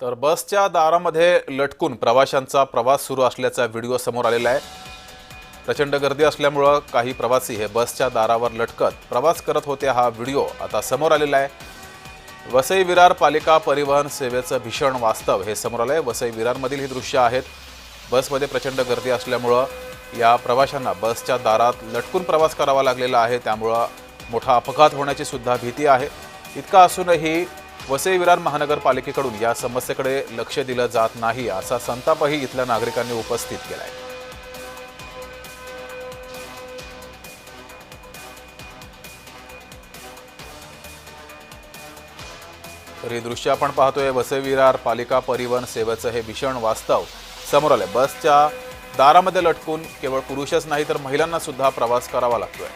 तर बसच्या दारामध्ये लटकून प्रवाशांचा प्रवास सुरू असल्याचा व्हिडिओ समोर आलेला आहे. प्रचंड गर्दी असल्यामुळं काही प्रवासी हे बसच्या दारावर लटकत प्रवास करत होते हा व्हिडिओ आता समोर आलेला आहे. वसई विरार पालिका परिवहन सेवेचं भीषण वास्तव हे समोर आलं आहे वसई विरारमधील ही दृश्य आहेत. बसमध्ये प्रचंड गर्दी असल्यामुळं या प्रवाशांना बसच्या दारात लटकून प्रवास करावा लागलेला आहे. त्यामुळं मोठा अपघात होण्याची सुद्धा भीती आहे. इतका असूनही वसई विरार महानगरपालिकेकडून या समस्येकडे लक्ष दिलं जात नाही असा संतापही इथल्या नागरिकांनी उपस्थित केलाय. तर हे दृश्य आपण पाहतोय वसई विरार पालिका परिवहन सेवेचं हे भीषण वास्तव. समोर आलंय बसच्या दारामध्ये लटकून केवळ पुरुषच नाही तर महिलांना सुद्धा प्रवास करावा लागतोय.